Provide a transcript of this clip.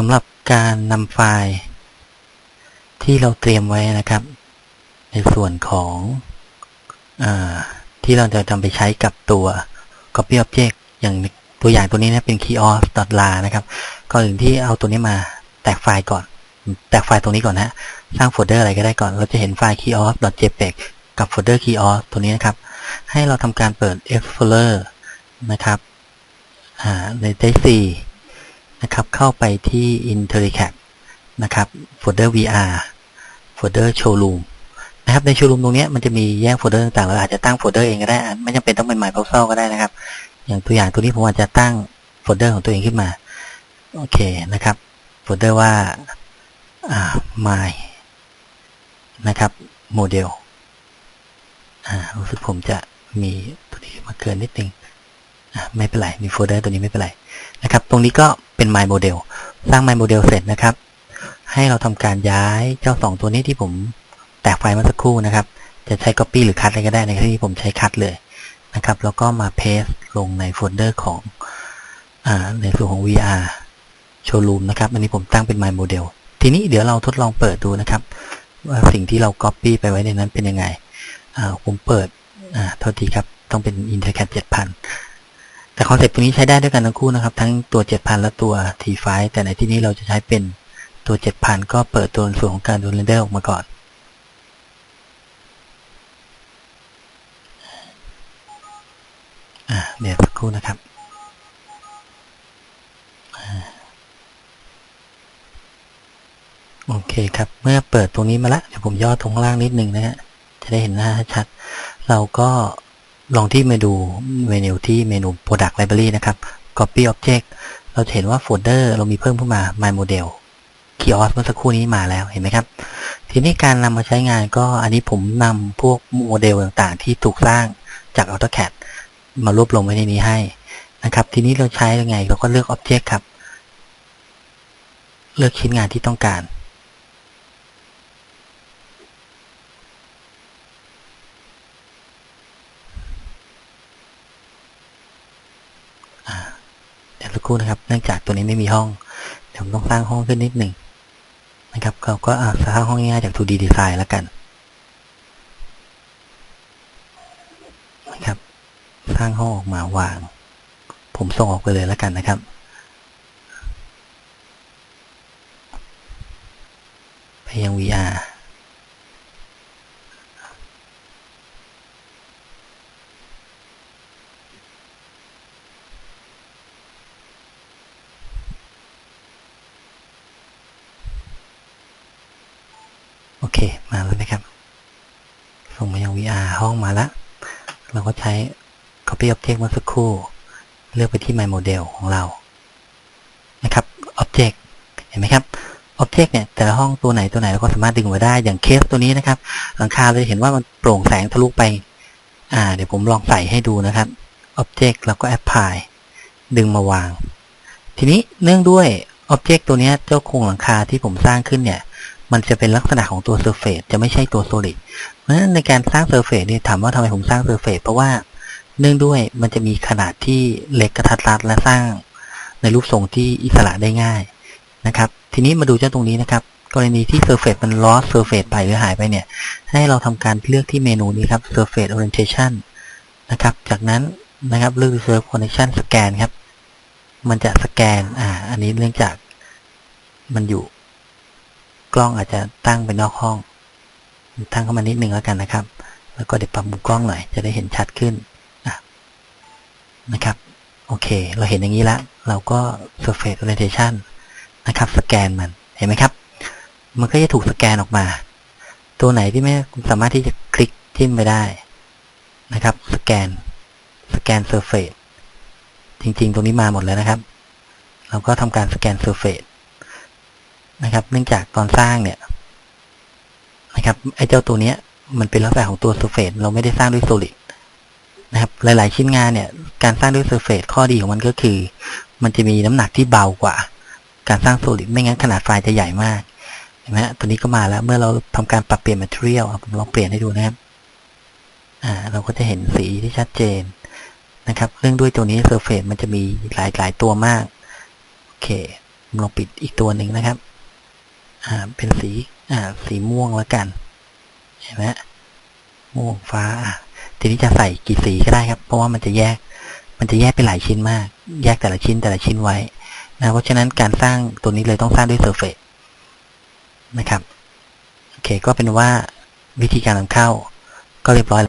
สำหรับการนำไฟล์ ที่เราเตรียมไว้นะครับ ในส่วนของอที่เราจะจำไปใช้กับตัว copy object อย่างตัวอย่างตัวนี้นะเป็น kiosk.la นะครับก่อนอื่นที่เอาตัวนี้มาแตกไฟล์ก่อน แตกไฟล์ตรงนี้ก่อนนะ สร้างโฟลเดอร์อะไรก็ได้ก่อน เราจะเห็นไฟล์ kiosk.jpg กับโฟลเดอร์ kiosk ตัวนี้นะครับ ให้เราทำการเปิด explorer นะครับอ่าใน c นะครับ เข้าไปที่ IntelliCAD นะครับโฟลเดอร์ VR โฟลเดอร์ Showroom นะครับใน Showroom ตรงนี้มันจะมีแยกโฟลเดอร์ต่างๆเราอาจจะตั้งโฟลเดอร์เองก็ได้ ไม่จำเป็นต้องเป็น My Puzzle ก็ได้นะครับ อย่างตัวอย่างตัวนี้ผมอาจจะตั้งโฟลเดอร์ของตัวเองขึ้นมา โอเคนะครับโฟลเดอร์ว่า อ่า my นะครับโมเดลอ่ารู้สึกผมจะมีตัวนี้มาเกินนิดนึงอ่าไม่เป็นไร มีโฟลเดอร์ตัวนี้ไม่เป็นไรนะครับ ตรงนี้ก็ เป็น my model สร้าง my model เสร็จนะครับ ให้เราทำการย้ายเจ้าสองตัวนี้ที่ผมแตกไฟล์เมื่อสักครู่นะครับ จะใช้ copy หรือ cut อะไรก็ได้ในที่นี้ผมใช้ cut เลยนะครับ แล้วก็มา paste ลงในโฟลเดอร์ของอในส่วนของ VR showroom นะครับ อันนี้ผมตั้งเป็น my model ทีนี้เดี๋ยวเราทดลองเปิดดูนะครับ ว่าสิ่งที่เรา copy ไปไว้ในนั้นเป็นยังไงผมเปิดอ่าโทษทีครับ ต้องเป็น IntelliCAD 7000 แต่คอนเซ็ปต์ตัวนี้ใช้ได้ด้วยกันทั้งคู่นะครับ ทั้งตัว 7000 และตัว T5 แต่ในที่นี้เราจะใช้เป็นตัว 7000 ก็เปิดตัวส่วนของการดูเรนเดอร์ออกมาก่อนอ่าเดี๋ยวสักครู่นะครับอ่าโอเคครับ เมื่อเปิดตรงนี้มาแล้วเดี๋ยวผมย่อตรงข้างล่างนิดนึงนะฮะจะได้เห็นหน้าชัด เราก็ ลองที่เมนูเมนูที่เมนู Product Library นะครับ Copy Object เราเห็นว่าโฟลเดอร์เรามีเพิ่มขึ้นมา My Model Kiosk เมื่อสักครู่นี้มาแล้วเห็นไหมครับ ทีนี้การนำมาใช้งานก็อันนี้ผมนำพวกโมเดลต่างๆ ที่ถูกสร้างจาก AutoCAD มารวบรวมไว้ในนี้ให้นะครับ ทีนี้เราใช้ยังไงเราก็เลือก Object ครับ เลือกชิ้นงานที่ต้องการ สักครู่นะครับ เนื่องจากตัวนี้ไม่มีห้อง เดี๋ยวผมต้องสร้างห้องขึ้นนิดหนึ่งนะครับ เราก็อาสร้างห้องง่ายๆจาก 2D Design แล้วกันนะครับ สร้างห้องออกมาวาง ผมส่งออกไปเลยแล้วกันนะครับไปยัง VR อเค มาแล้วนะครับ ส่งมายัง VR ห้องมาแล้วเราก็ใช้ copy object เมื่อสักครู่ เลือกไปที่ my model ของเรา นะครับ object เห็นไหมครับ object เนี่ย แต่ละห้องตัวไหนตัวไหนเราก็สามารถดึงมาได้ อย่างเคสตัวนี้นะครับ หลังคาเราจะเห็นว่ามันโปร่งแสงทะลุไป อ่า เดี๋ยวผมลองใส่ให้ดูนะครับ object แล้วก็ apply ดึงมาวาง ทีนี้เนื่องด้วย object ตัวเนี้ยเจ้าโครงหลังคาที่ผมสร้างขึ้นเนี่ย มันจะเป็นลักษณะของตัว surface จะไม่ใช่ตัว solid เพราะฉะนั้นในการสร้าง surface เนี่ยถามว่าทำไมผมสร้าง surface เพราะว่าเนื่องด้วยมันจะมีขนาดที่เล็กกระทัดรัดและสร้างในรูปทรงที่อิสระได้ง่ายนะครับ ทีนี้มาดูเจ้าตรงนี้นะครับ กรณีที่ surface มัน lost surface ไปหรือหายไปเนี่ย ให้เราทำการเลือกที่เมนูนี้ครับ surface orientation นะครับ จากนั้นนะครับเลือก reserve connection scan ครับ มันจะสแกน อ่า อันนี้เนื่องจากมันอยู่ ล้องอาจจะตั้งไปนอกห้อง ตั้งเข้ามานิดนึงแล้วกันนะครับ แล้วก็เดี๋ยวปรับมุมกล้องหน่อยจะได้เห็นชัดขึ้นนะครับ โอเค เราเห็นอย่างนี้แล้วเราก็ surface orientation นะครับ สแกนมัน เห็นไหมครับ มันก็จะถูกสแกนออกมา ตัวไหนที่ไม่สามารถที่จะคลิกจิ้มไปได้นะครับ สแกน สแกน surface จริง ๆ ตรงนี้มาหมดแล้วนะครับ เราก็ทำการสแกน surface นะครับ เนื่องจากตอนสร้างเนี่ยนะครับไอ้เจ้าตัวเนี้ย มันเป็นลักษณะของตัว surface เราไม่ได้สร้างด้วย solid นะครับ หลาย ๆ ชิ้นงานเนี่ย การสร้างด้วย surface ข้อดีของมันก็คือ มันจะมีน้ำหนักที่เบากว่า การสร้าง solid ไม่งั้นขนาดไฟล์จะใหญ่มากเห็นไหมตัวนี้ก็มาแล้วเมื่อเราทำการปรับเปลี่ยน material ผมลองเปลี่ยนให้ดูนะครับอ่าเราก็จะเห็นสีที่ชัดเจนนะครับเรื่องด้วยตัวนี้ surface มันจะมีหลายหลายตัวมาก โอเคลองปิดอีกตัวหนึ่งนะครับ อ่าเป็นสีอ่าสีม่วงแล้วกันเห็นไหมม่วงฟ้าอะทีนี้จะใส่กี่สีก็ได้ครับ เพราะว่ามันจะแยก มันจะแยกเป็นหลายชิ้นมาก แยกแต่ละชิ้นแต่ละชิ้นไว้นะเพราะฉะนั้นการสร้างตัวนี้เลยต้องสร้างด้วยเซอร์เฟ e นะครับโอเคก็เป็นว่าวิธีการนำเข้าก็เรียบร้อย